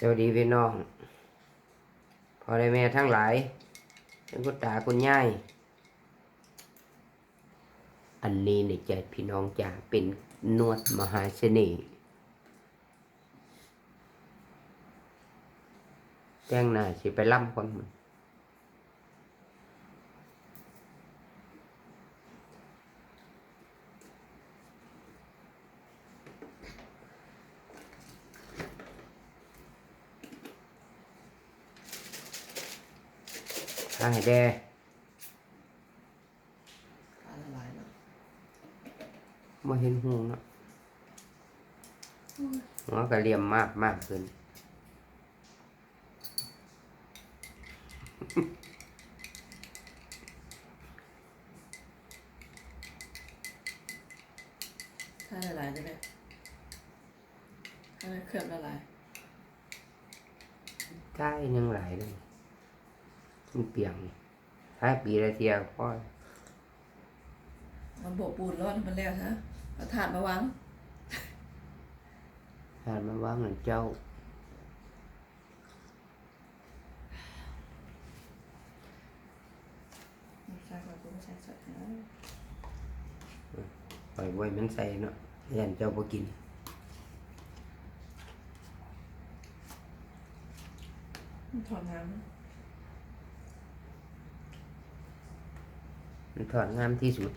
สวัสดีพี่น้องพ่อและแม่ทั้งหลายทั้งคุณตาคุณยายอันนี้ในใจพี่น้องจะเป็นนวดมหาเสน่ห์แจ้งหน้าสิไปล่ำคนมัน แด่ปลาละลายเนาะมาเห็นหูเนาะหัวก็เหลี่ยมมากมากขึ้นถ้าละลายได้ไหมถ้าเครื่องละลายใช่ยังหลายเลย มันเปียงถ้าปีละเทียวพ่อมันโบกปูนร้อนมันแล้วฮะเอาถาดมาวางทานมาว่างเหมือนเจ้าใส่ก่อนกูไม่ใส่ใส่นะปล่อยไว้มันใส่เนาะยันเจ้าบ่กินมันถอนน้ำนะ มันถอดงามที่สุด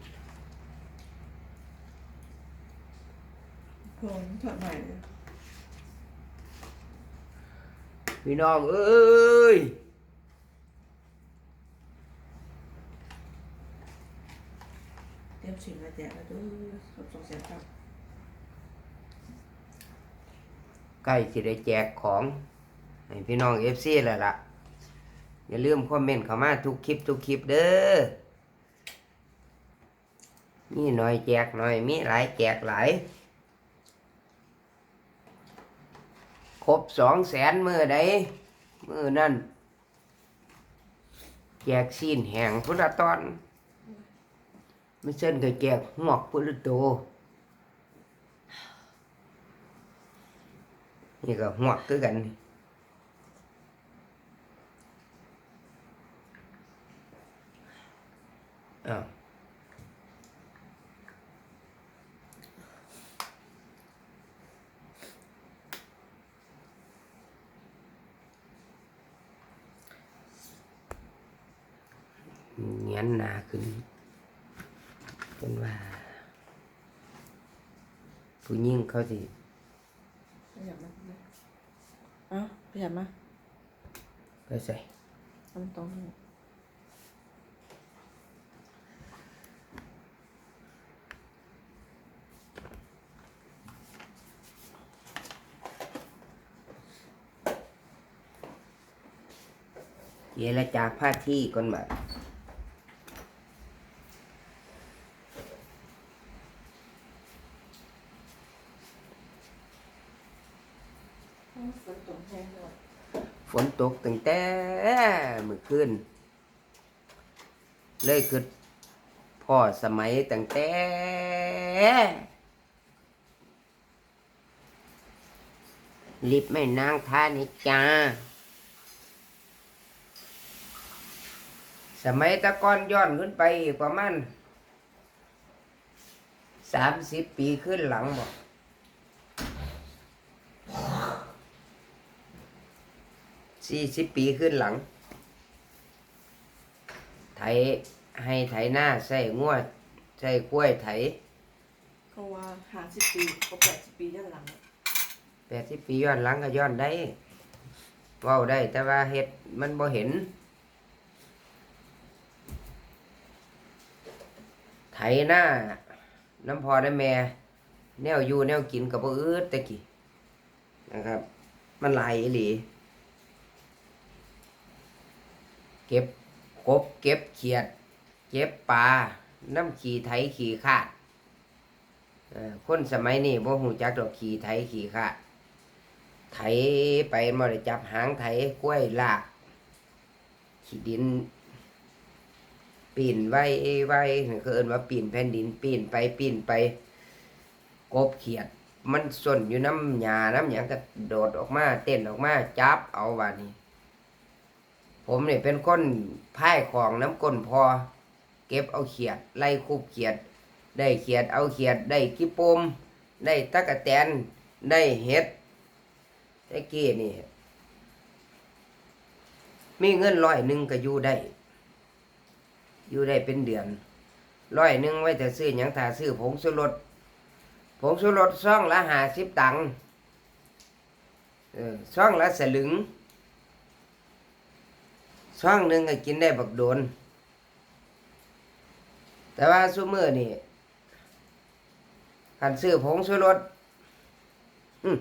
โพงถอดใหม่เลยพี่น้องเอ้ยเตรียมสิ่งมาแจกแล้วด้วยสดสองแสนครับใกล้สิได้แจกของให้พี่น้องเอฟซีแล้วล่ะ อย่าลืมคอมเมนต์เข้ามาทุกคลิปทุกคลิปเด้อ มีหน่อยแจกหน่อย มีหลายแจกหลายครบสองแสนมือใดมือนั่นแจกซีนแห่งพุทธตอนไม่เช่นก็แจกหอกพุทธโตนี่ก็หวกคือกันนี่อ้าวเงี้นหนาขึ้นเป็นว่า ผู้ยิ่งเขาสิขยับมาเอ้าขยับมาไปใส่ทำตรงนี้เจรจาผ้าที่ก่อนแบบ ฝนตกแห้งเลย ฝน ตกตั้งแต่มื่อคืนเลยคือพ่อสมัยตั้งแต่ลิบไม่นางท่านิจ้าสมัยตะก้อนย้อนขึ้นไปกประมาณสามสิบปีขึ้นหลังบอก สี่สิบปีขึ้นหลัง ไถให้ไถหน้าใส่งวดใส่กล้วยไถเขาว่าห้าสิบปีก็แปดสิบปีย้อนหลังอะแปดสิบปีย้อนหลังก็ย้อนได้เว้าได้ แต่ว่าเฮ็ดมันบ่เห็น ไถหน้าน้ำพอได้แม่ แนวอยู่แนวกินกับบ่อืดตะกี้นะครับ มันหลายอีหลี เก็บกบเก็บเขียด เก็บปลาน้ำขี่ไถขี่ขาดคนสมัยนี้บ่หูจักดอกขี่ไถขี่ขาดไถไปมาได้จับหางไถกล้วยลากขี้ดินปีนไว้ไว้ก็เอิ้นว่าปีนแผ่นดินปีนไปปีนไปกบเขียด มันส่วนอยู่น้ำหยาน้ำหยังก็โดดออกมา เต้นออกมาจับเอาบานี้ ผมเนี่ยเป็นคนพ่ายของน้ำก้นพอ เก็บเอาเขียด ไล่คูบเขียด ได้เขียดเอาเขียด ได้กิปมได้ตะกะแตน ได้เห็ดตะกี้นี่ มีเงินร้อยหนึ่งก็อยู่ได้ อยู่ได้เป็นเดือนร้อยหนึ่งไว้แต่ซื้อหยังถ้าซื้อผงสุรสผงสุรสซ่องละหาสิบตังค์ซ่องละสลึง ซ่องหนึ่งก็กินได้บักโดน แต่ว่าซุมือนี่คันซื้อผงสุรสอืม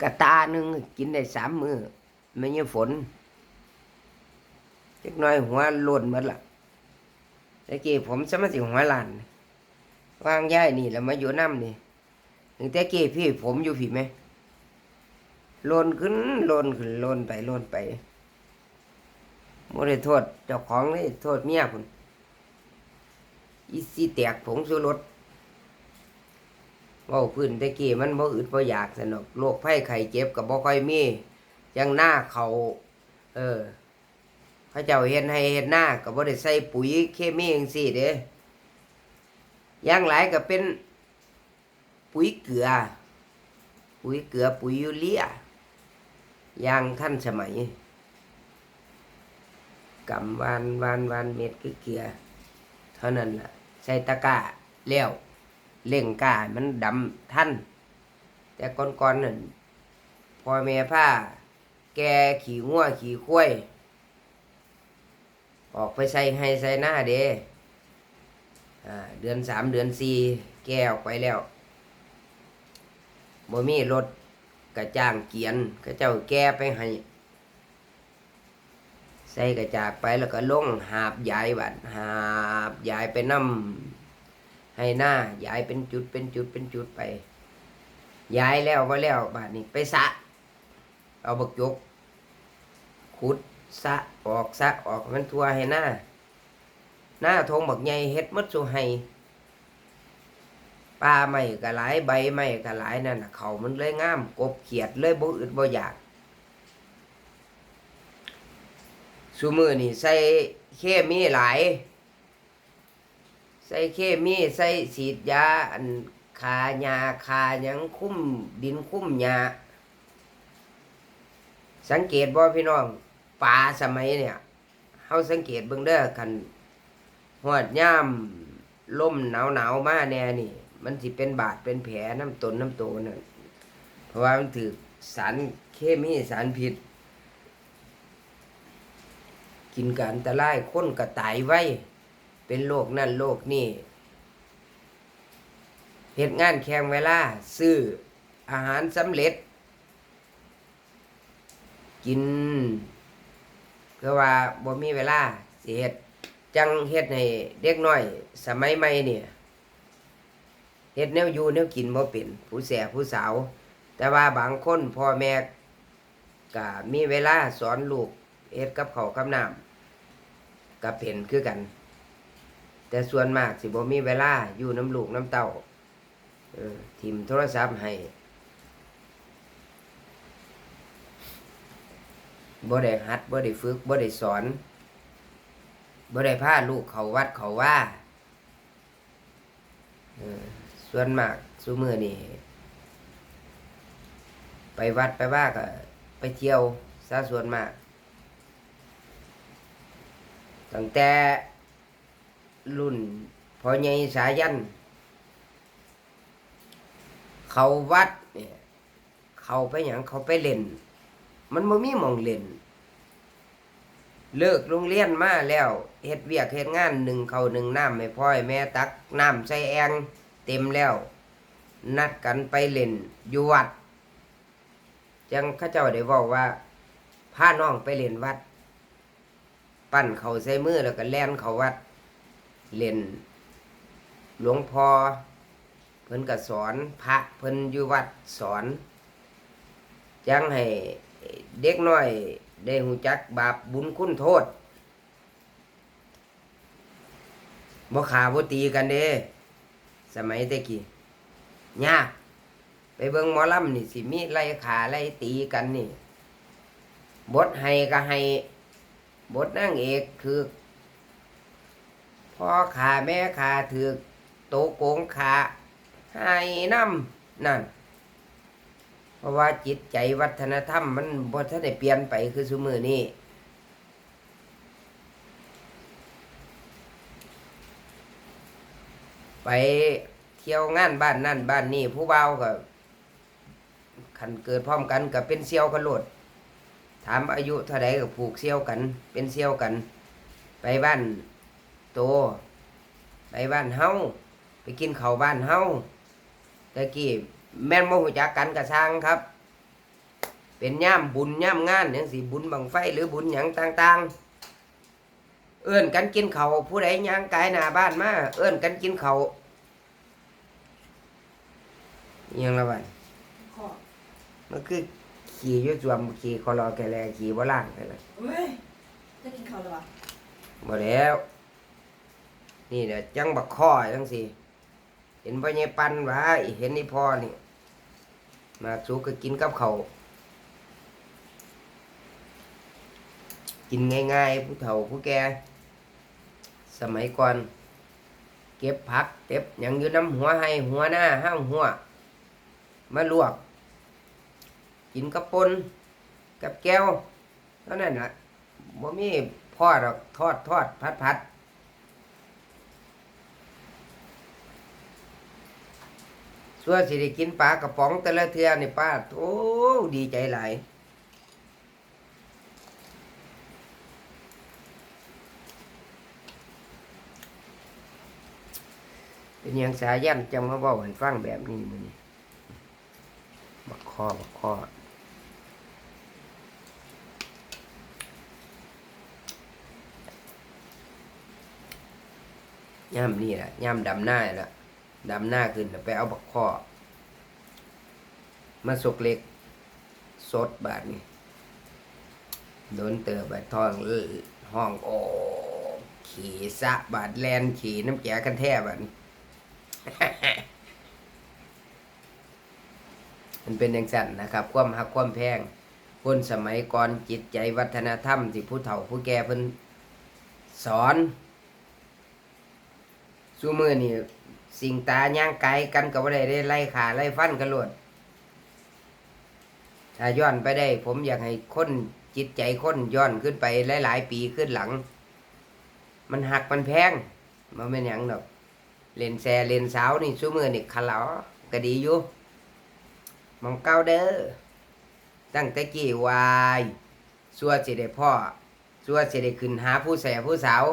กระตาหนึ่งกินได้สามมือไม่ใช่ฝนเล็กน้อยหัวโล่นหมดละตะกี้ผมสมัติหัวหลานวางย่ายนี่แล้วมาอยู่น้ำนี่ถึงต่กี้พี่ผมอยู่ผีไหม ลนขึ้นลนขึ้นลนไปลนไปไม่ได้โทษเจ้าของเลยโทษเมียคุณอีสีแตกผงสุรสว่าพื้นตะกี้มันบ่อึดบ่อยากสนุกโรคไข้ไข้เจ็บกับบ่ค่อยมียังหน้าเขา เออพระเจ้าเห็นให้เห็นหน้าก็บ่ได้ใส่ปุ๋ยเคมีจังซี่เด้อย่างหลายก็เป็นปุ๋ยเกลือ ปุ๋ยเกลือปุ๋ยยูเรีย อย่างท่านสมัยกำวานวานวานเม็ดคือเกลือเท่านั้นล่ะ ใส่ตะกร้าแล้วเล่งกามันดำท่าน แต่ก่อนๆนั่นพ่อแม่ผ้า แกขี่งัวขี่ข้วยออกไปใส่ให้ใส่หน้าเด้อเดือนสามเดือนสี่แกออกไปแล้วบ่มีรถ กระจ้างเกียนก็เจ้าแกไปให้ ใส่กระจากไปแล้วก็ลงหาบยายบัดหาบยายไปนำให้หน้ายายเป็นจุดเป็นจุดเป็นจุดไปยายแล้วก็แล้วบาดนี้ไปสะ เอาบักยกขุดสะออกสะออกมันทั่วให้หน้า หน้าทงบักใหญ่เฮ็ดหมดสุให้ ปลาไม่กระหลายใบไม่กระหลายนั่นนะเขามันเลยงามกบเขียดเลยบ่อึดบ่อยากซุมือนี่ใส่เคมีหลาย ใส่เคมีใส่ฉีดยาอันคาหญ้าคายังคุ้มดินคุ้มหญ้าสังเกตบ่พี่น้องป่าสมัยเนี่ยเฮาสังเกตเบิ่งเด้อคันหอดย่ามลมหนาวหนาวมาแน่นี่ มันสิเป็นบาดเป็นแผลน้ำตนน้ำโตนั่นเพราะว่ามันถือสารเคมีสารพิษ กินกันอันตรายคนก็ตายไว้ เป็นโรคนั่นโรคนี่เหตุงานแข่งเวลา ซื้ออาหารสำเร็จ กินเพื่อว่าบ่มีเวลาสิเฮ็ดจังเฮ็ดให้เด็กน้อย สมัยใหม่เนี่ย เฮ็ดแนวอยู่แนวกินบ่เป็นผู้แสผู้สาว แต่ว่าบางคนพ่อแม่ก็มีเวลาสอนลูกเฮ็ดกับข้าวกับน้ำก็เป็นคือกัน แต่ส่วนมากสิบ่มีเวลาอยู่น้ำลูกน้ำเต้าออทิมโทรศัพท์ให้บ่ได้หัดบ่ได้ฝึกบ่ได้สอนบ่ได้พาลูกเขาวัดเขาว่าเออ ส่วนมากซุมือนี่ไปวัดไปว่าก็ไปเที่ยวซะส่วนมาก ตั้งแต่รุ่นพอใหญ่สายัน เขาวัดเนี่ยเขาไปหยังเขาไปเล่น มันบ่มีมองเล่น เลิกโรงเรียนมาแล้วเฮ็ดเวียกเฮ็ดงานหนึ่งเขาหนึ่งน้ำไม่พ่อยแม่ตักน้ำใส่แอง เต็มแล้ว นัดกันไปเล่นอยู่วัด จังข้าเจ้าได้บอกว่าพาน้องไปเล่นวัด ปั้นเขาใส่มือแล้วก็แล่นเขาวัด เล่น หลวงพ่อเพิ่นก็สอนพระเพิ่นอยู่วัดสอนจังให้เด็กน้อยได้หูจักบาปบุญคุณโทษบ่ขาบ่ตีกันเด้ สมัยตะกี้ยากไปเบิ่งหมอลำนี่สิมีไล่ขาไล่ตีกันนี่ บทให้ก็ให้ บทนางเอกถือพ่อขาแม่ขาถือโตโกงขาให้น้ำนั่น เพราะว่าจิตใจวัฒนธรรมมันบ่ทันได้เปลี่ยนไปคือซุมือนี้ ไปเที่ยวงานบ้านนั่นบ้านนี่ผู้เบาก็ขันเกิดพร้อมกันกับเป็นเซี่ยวกันโลด ถามอายุเท่าไรก็ผูกเซี่ยวกัน เป็นเซี่ยวกัน ไปบ้านโต ไปบ้านเฮาไปกินข้าวบ้านเฮาตะกี้แม่นโมหูจักกันกระช่างครับ เป็นย่ามบุญย่ามงานอย่างสิบุญบังไฟหรือบุญหยังต่าง ๆ เอื้อนกันกินเขาวผู้ใดย่างกายหน้าบ้านมาเอื้อนกันกินเขาวอิหยังละบันขอมันคือขี่อยุจวมขี่คอรอแกแลขี่บ่ล่างไปเลยเว้ยจะกินข้าวหรือเปล่าบ่แล้ว นี่เดี๋ยวจังบักข้อจังสิเห็นพ่อใหญ่ปันว่าเห็นนี่พ่อนี่มาสุกก็กินกับเขาวกินง่ายๆผู้เฒ่าผู้แก่ สมัยก่อน เก็บผักเก็บหยังอยู่น้ำหัวให้หัวหน้าห้างหัว มาลวก กินกับปนกับแก้วเท่านั้นนะบ่มีพ่อดอกทอดทอดพัดพัดส่วนสิได้กินปลากระป๋องแต่ละเทือนี่ป้าโอ้ดีใจหลาย เป็นยังสายันจังมาบอกให้ฟังแบบนี้มันบักคอบักคอย่ำนี่แหละย่ำดำหน้าแหละดำหน้าขึ้นไปเอาบักคอมาสุกเล็กสดบาทนี่โดนเตอบาดทองเออห้องโอขี่สะบาดแลนขี่น้ำแกกันแทบบาดนี้ มันเป็นอย่างสั่นนะครับ ความหักความแพงคนสมัยก่อนจิตใจวัฒนธรรม ที่ผู้เฒ่าผู้แก่เพิ่นสอนสู้มือนี่สิ่งตาย่างไกลกันกับว่าได้ได้ไล่ขาไล่ฟันกันโลดถ้าย้อนไปได้ ผมอยากให้คนจิตใจคนย้อนขึ้นไปหลาย ๆ ปีขึ้นหลัง มันหักมันแพงมันเป็นอย่างดอก เล่นแซ่เล่นสาวนี่สู้มือนี่ขะเหลก็ดีอยู่มองเก้าเด้อตั้งแต่กี่วายสัวสิได้พ่อสัวสิได้ขึ้นหาผู้แสผู้สาว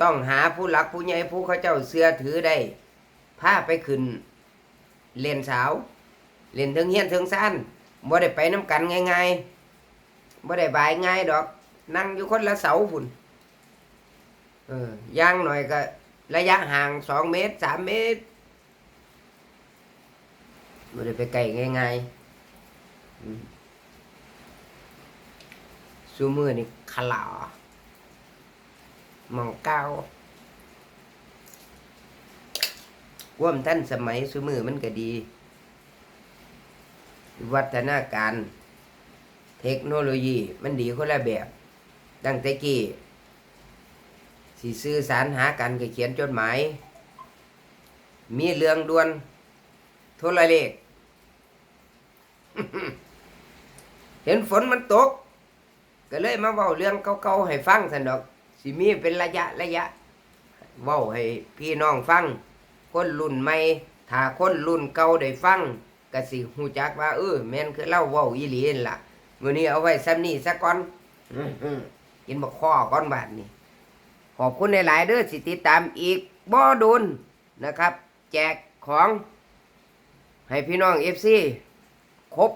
ต้องหาผู้หลักผู้ใหญ่ผู้เขาเจ้าเสื้อถือได้พาไปขึ้น เล่นสาว เล่นถึงเฮียนถึงซ่านบ่ได้ไปน้ำกันง่ายๆบ่ได้บายง่ายดอก นั่งอยู่คนละเสาพุ่นเออย่างหน่อยก็ ระยะห่างสองเมตรสามเมตรไม่ได้ไปไกลง่ายๆซูมือนี่ขลาหมองเก้าว่ามท่านสมัยซูมือมันก็ดี วัฒนาการ เทคโนโลยีมันดีคนละแบบตั้งแต่กี้ สิสื่อสารหากันก็เขียนจดหมาย มีเรื่องด่วน โทรเลข เห็นฝนมันตก ก็เลยมาเว้าเรื่องเก่าๆให้ฟังสันดอกสิมีเป็นระยะระยะเว้าให้พี่น้องฟัง คนรุ่นใหม่ถ้าคนรุ่นเก่าได้ฟังก็สิฮู้จักว่าเออแม่นคือเล่าเว้าอีหลีนล่ะมื้อนี้เอาไว้ซ้ำนี้ซะก่อนกินบักข้อก่อนบาดนี้ ขอบคุณในหลาย ๆเด้อสิติดตามอีกบ่โดนนะครับ แจกของ ให้พี่น้องเอฟซีครบ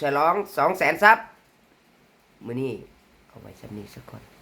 ฉลองสองแสนซับมือนี้เอาไว้สำนี้สักก่อน